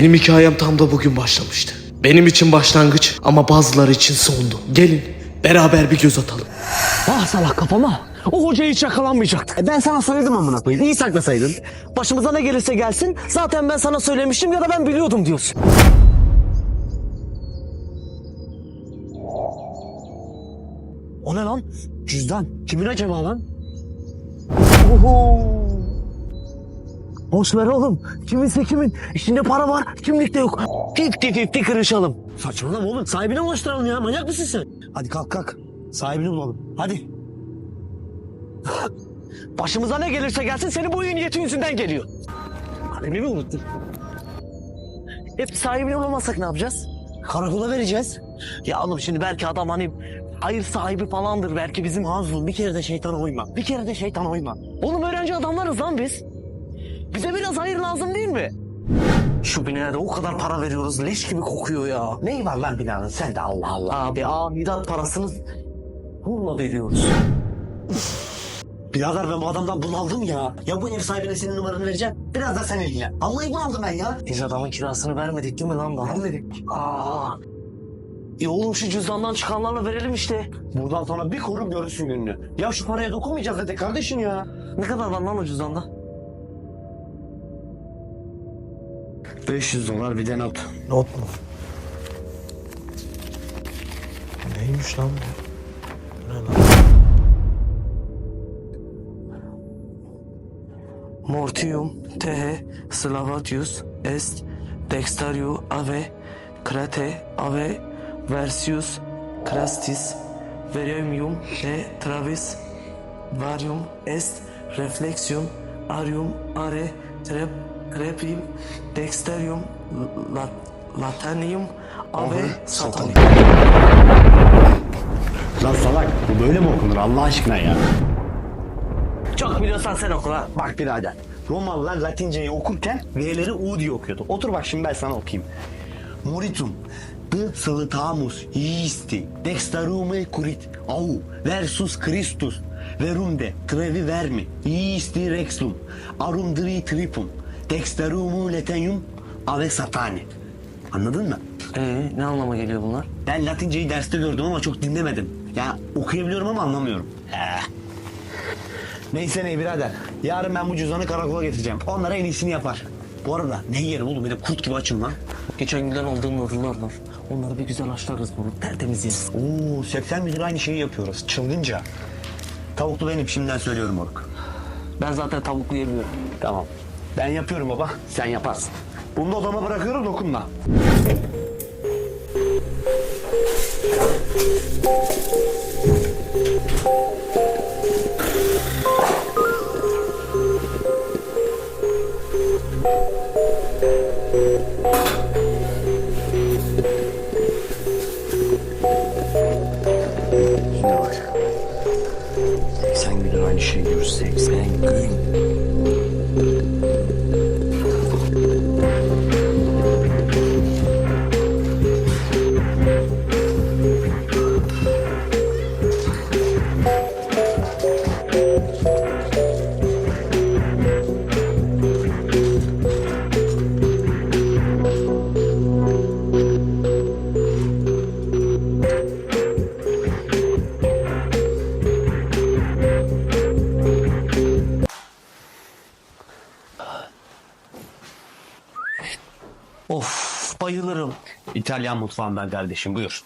Benim hikayem tam da bugün başlamıştı. Benim için başlangıç ama bazıları için sondu. Gelin beraber bir göz atalım. Ah salak kafama. O hoca hiç yakalanmayacaktık. E ben sana söyledim amına koyayım. İyi saklasaydın. Başımıza ne gelirse gelsin zaten ben sana söylemiştim ya da ben biliyordum diyorsun. O ne lan? Cüzdan. Kimin acaba lan? Oho. Boş ver oğlum. Kiminse kimin. İçinde para var, kimlikte yok. Fifty fifty kırışalım. Saçmalama oğlum. Sahibine ulaştıralım ya. Manyak mısın sen? Hadi kalk kalk. Sahibini bulalım. Hadi. Başımıza ne gelirse gelsin senin bu iyi niyetin yüzünden geliyor. Kalemi mi unuttun? Hep sahibini bulamazsak ne yapacağız? Karakola vereceğiz. Ya oğlum şimdi belki adam hani hayır sahibi falandır belki bizim Mazlum bir kere de şeytana uyma. Bir kere de şeytana uyma. Oğlum öğrenci adamlarız lan biz. Bize biraz hayır lazım değil mi? Şu binaya da o kadar para veriyoruz leş gibi kokuyor ya. Neyi var lan binanın? Sen de Allah Allah. Abi amidat parasını hurla veriyoruz. Birader ben bu adamdan bunaldım ya. Ya bu ev sahibine senin numaranı vereceğim. Biraz da sen ilgilen. Vallahi bunaldım ben ya. Biz adamın kirasını vermedik değil mi lan daha? Vermedik. Aa. E oğlum şu cüzdandan çıkanlarla verelim işte. Buradan sonra bir korum görürsün gününü. Ya şu paraya dokunmayacağız hadi kardeşim ya. Ne kadar var lan o cüzdanda? 500 dolar bir de not. Not mu? Neymiş lan bu? Ne lan? Mortium tehe Slavatius est dexteriu ave crate ave versius crastis verium e travis varium est reflexium arium are trep crepim dexterium lat, latanium ave satanicum. Lan salak bu böyle mi okunur Allah aşkına ya? Çok biliyorsan sen oku lan. Bak birader. Romalılar Latinceyi okurken V'leri U diye okuyordu. Otur bak şimdi ben sana okuyayım. Moritum de salutamus iisti dextarume curit au versus Christus verum de trevi vermi iisti rexlum arum dri tripum dextarumu letenium ave satani. Anladın mı? Ee, ne anlama geliyor bunlar? Ben Latinceyi derste gördüm ama çok dinlemedim. Ya okuyabiliyorum ama anlamıyorum. Eh. Neyse ne birader. Yarın ben bu cüzdanı karakola getireceğim. Onlara en iyisini yapar. Bu arada ne yerim oğlum de kurt gibi açım lan. Geçen günden aldığım noodle'lar var. Onları bir güzel haşlarız bunu. Tertemiz yeriz. Oo 80 müdür aynı şeyi yapıyoruz. Çılgınca. Tavuklu benim şimdiden söylüyorum moruk. Ben zaten tavuklu yemiyorum. Tamam. Ben yapıyorum baba. Sen yaparsın. Bunu da odama bırakıyorum dokunma. 80 gündür aynı şeyi diyoruz. 80 gün. İtalyan mutfağından kardeşim buyur.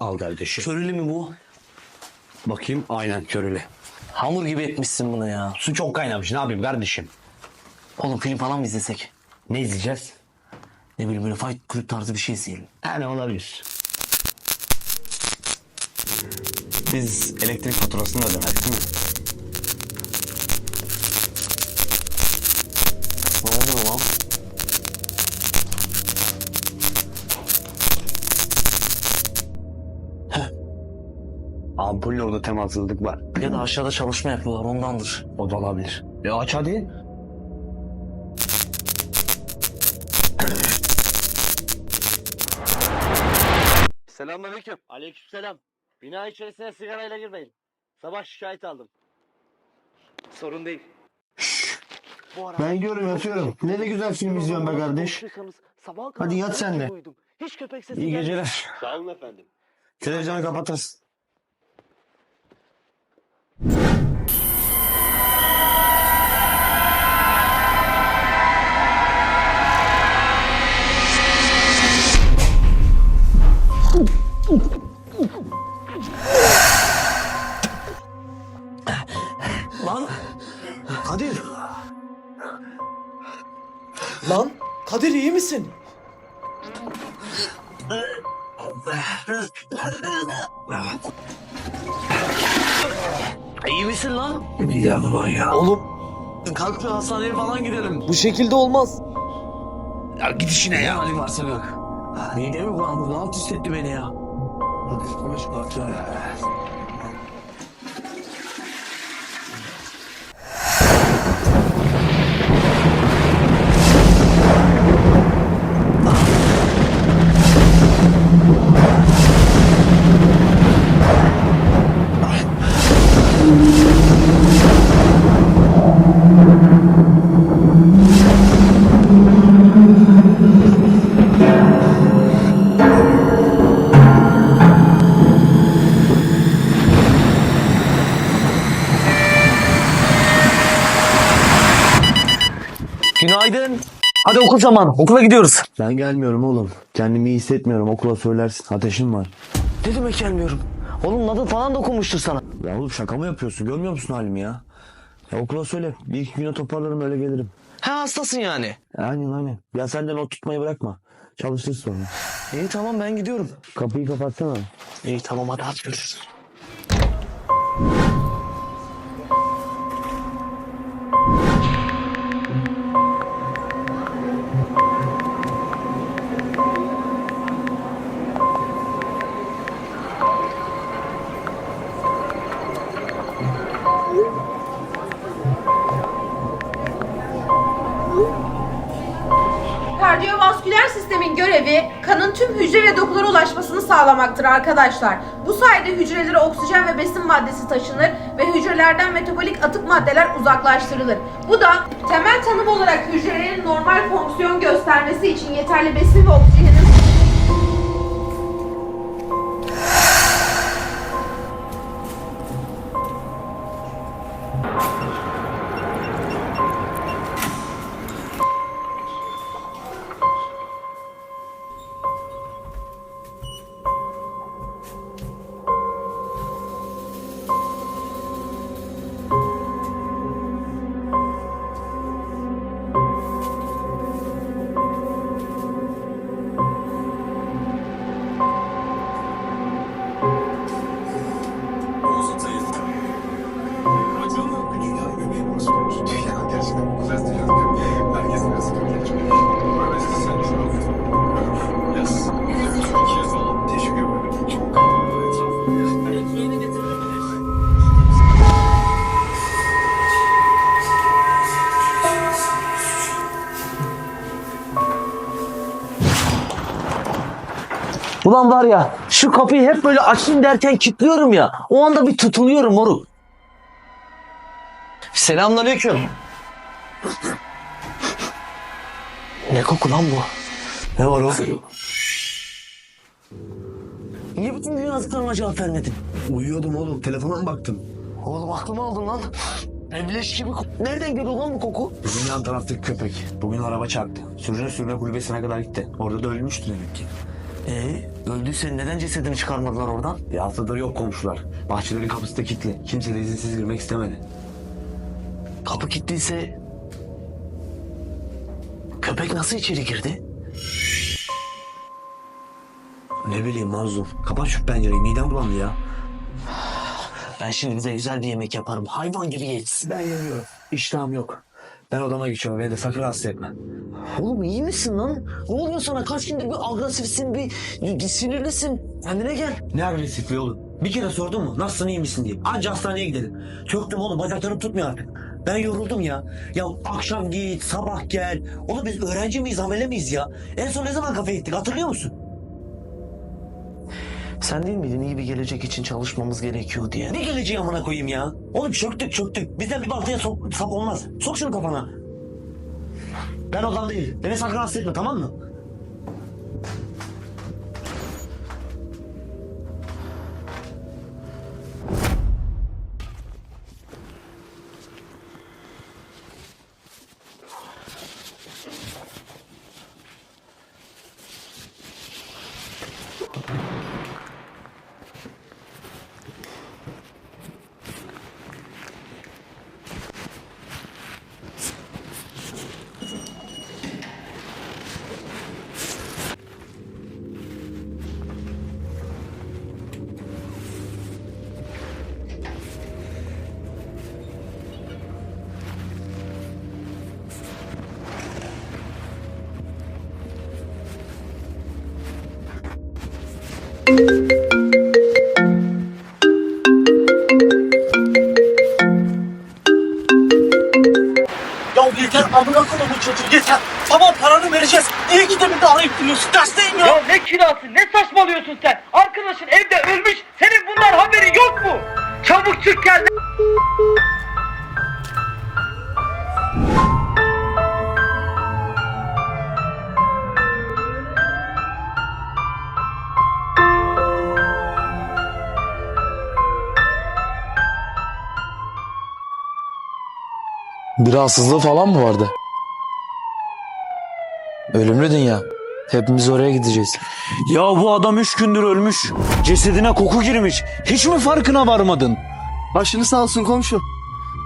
Al kardeşim. Körülü mü bu? Bakayım aynen körülü. Hamur gibi etmişsin bunu ya. Su çok kaynamış ne yapayım kardeşim? Oğlum film falan mı izlesek? Ne izleyeceğiz? Ne bileyim böyle fight club tarzı bir şey izleyelim. Yani olabilir. Biz elektrik faturasını ödemedik değil mi? Ampulün orada temassızlık var. Ya da aşağıda çalışma yapıyorlar ondandır. O da olabilir. E aç hadi. Selamünaleyküm. Aleykümselam. Bina içerisine sigarayla girmeyin. Sabah şikayet aldım. Sorun değil. Bu arada Ben gidiyorum yatıyorum. Ne de güzel film izliyorsun be kardeş. Hadi yat sen de. Hiç köpek sesi İyi gelmedi. geceler. Sağ olun efendim. Televizyonu kapatırsın. Kadir iyi misin? İyi misin lan? Oğlum kalk bir hastaneye falan gidelim. Bu şekilde olmaz. Ya git işine ya. Hadi varsa kalk. Midemi bulandı. Ne alt hissetti beni ya. Günaydın. Hadi okul zamanı. Okula gidiyoruz. Ben gelmiyorum oğlum. Kendimi iyi hissetmiyorum. Okula söylersin. Ateşim var. Ne demek gelmiyorum? Oğlum nadıl falan dokunmuştur sana. Ya oğlum şaka mı yapıyorsun? Görmüyor musun halimi ya? Ya okula söyle. Bir iki güne toparlarım öyle gelirim. Ha hastasın yani. Aynen aynen. Ya sen de not tutmayı bırakma. Çalışırsın sonra. İyi tamam ben gidiyorum. Kapıyı kapatsana. İyi tamam hadi hadi görüşürüz. Kardiyovasküler sistemin görevi kanın tüm hücre ve dokulara ulaşmasını sağlamaktır arkadaşlar. Bu sayede hücrelere oksijen ve besin maddesi taşınır ve hücrelerden metabolik atık maddeler uzaklaştırılır. Bu da temel tanım olarak hücrelerin normal fonksiyon göstermesi için yeterli besin ve oksijenin Ulan var ya şu kapıyı hep böyle açayım derken kilitliyorum ya. O anda bir tutuluyorum moruk. Selamünaleyküm. Ne koku lan bu? Ne var o? Niye bütün gün yazdıklarıma cevap vermedin? Uyuyordum oğlum. Telefona mı baktım? Oğlum aklımı aldın lan. Evleş gibi. Nereden geliyor lan bu koku? Bizim yan taraftaki köpek. Bugün araba çarptı. Sürüne sürüne kulübesine kadar gitti. Orada da ölmüştü demek ki. Ee, öldüyse neden cesedini çıkarmadılar oradan? Bir haftadır yok komşular. Bahçelerin kapısı da kilitli. Kimse de izinsiz girmek istemedi. Kapı kilitliyse... Köpek nasıl içeri girdi? Ne bileyim Mazlum. Kapat şu pencereyi. Midem bulandı ya. Ben şimdi bize güzel bir yemek yaparım. Hayvan gibi yeriz. Ben yemiyorum. İştahım yok. Ben odama geçiyorum. Beni de sakın rahatsız etme. Oğlum iyi misin lan? Ne oluyor sana? Kaç gündür bir agresifsin, bir, bir sinirlisin. Kendine gel. Ne agresifliği oğlum? Bir kere sordun mu? Nasılsın iyi misin diye. Anca hastaneye gidelim. Çöktüm oğlum. Bacaklarım tutmuyor artık. Ben yoruldum ya. Ya akşam git, sabah gel. Oğlum biz öğrenci miyiz, amele miyiz ya? En son ne zaman kafeye gittik hatırlıyor musun? Sen değil miydin iyi bir gelecek için çalışmamız gerekiyor diye? Ne geleceği amına koyayım ya? Oğlum çöktük çöktük. Bizden bir baltaya sok, sap olmaz. Sok şunu kafana. Ben odan değil. Beni sakın hasta etme tamam mı? Yeter amına koyma bu çocuğu yeter. Tamam paranı vereceğiz. Niye gidip de arayıp duruyorsun? Dersteyim ya. Ya ne kirası ne saçmalıyorsun sen? Arkadaşın evde ölmüş senin bunlar haberi yok mu? Çabuk çık gel. Rahatsızlığı falan mı vardı? Ölümlü dünya. Hepimiz oraya gideceğiz. Ya bu adam üç gündür ölmüş. Cesedine koku girmiş. Hiç mi farkına varmadın? Başını sağ olsun komşu.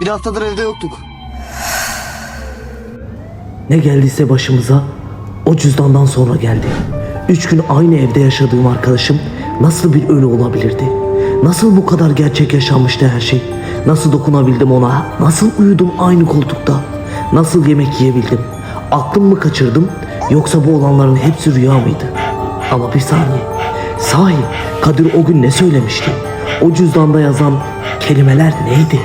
Bir haftadır evde yoktuk. Ne geldiyse başımıza o cüzdandan sonra geldi. Üç gün aynı evde yaşadığım arkadaşım nasıl bir ölü olabilirdi? Nasıl bu kadar gerçek yaşanmıştı her şey? Nasıl dokunabildim ona? Nasıl uyudum aynı koltukta? Nasıl yemek yiyebildim? Aklım mı kaçırdım yoksa bu olanların hepsi rüya mıydı? Ama bir saniye. Sahi Kadir o gün ne söylemişti? O cüzdanda yazan kelimeler neydi?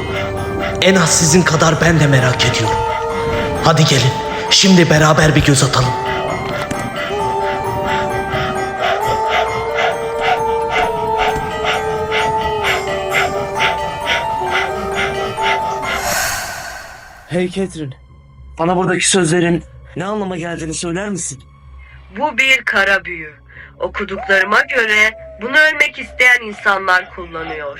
En az sizin kadar ben de merak ediyorum. Hadi gelin. Şimdi beraber bir göz atalım. Hey Catherine. Bana buradaki sözlerin ne anlama geldiğini söyler misin? Bu bir kara büyü. Okuduklarıma göre bunu ölmek isteyen insanlar kullanıyor.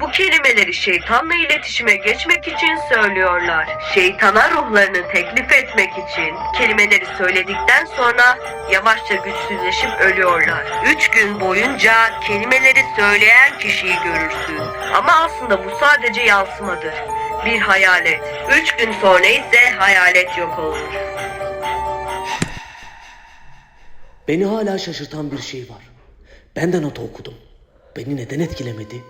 Bu kelimeleri şeytanla iletişime geçmek için söylüyorlar. Şeytana ruhlarını teklif etmek için kelimeleri söyledikten sonra yavaşça güçsüzleşip ölüyorlar. Üç gün boyunca kelimeleri söyleyen kişiyi görürsün. Ama aslında bu sadece yansımadır. Bir hayalet. Üç gün sonra ise hayalet yok olur. Beni hala şaşırtan bir şey var. Ben de not okudum. Beni neden etkilemedi?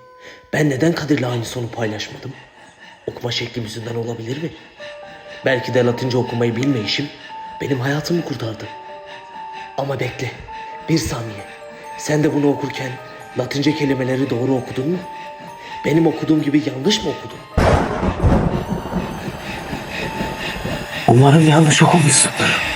Ben neden Kadir'le aynı sonu paylaşmadım? Okuma şeklim yüzünden olabilir mi? Belki de Latince okumayı bilmeyişim benim hayatımı kurtardı. Ama bekle, bir saniye. Sen de bunu okurken Latince kelimeleri doğru okudun mu? Benim okuduğum gibi yanlış mı okudun? Umarım yanlış okumuşsundur.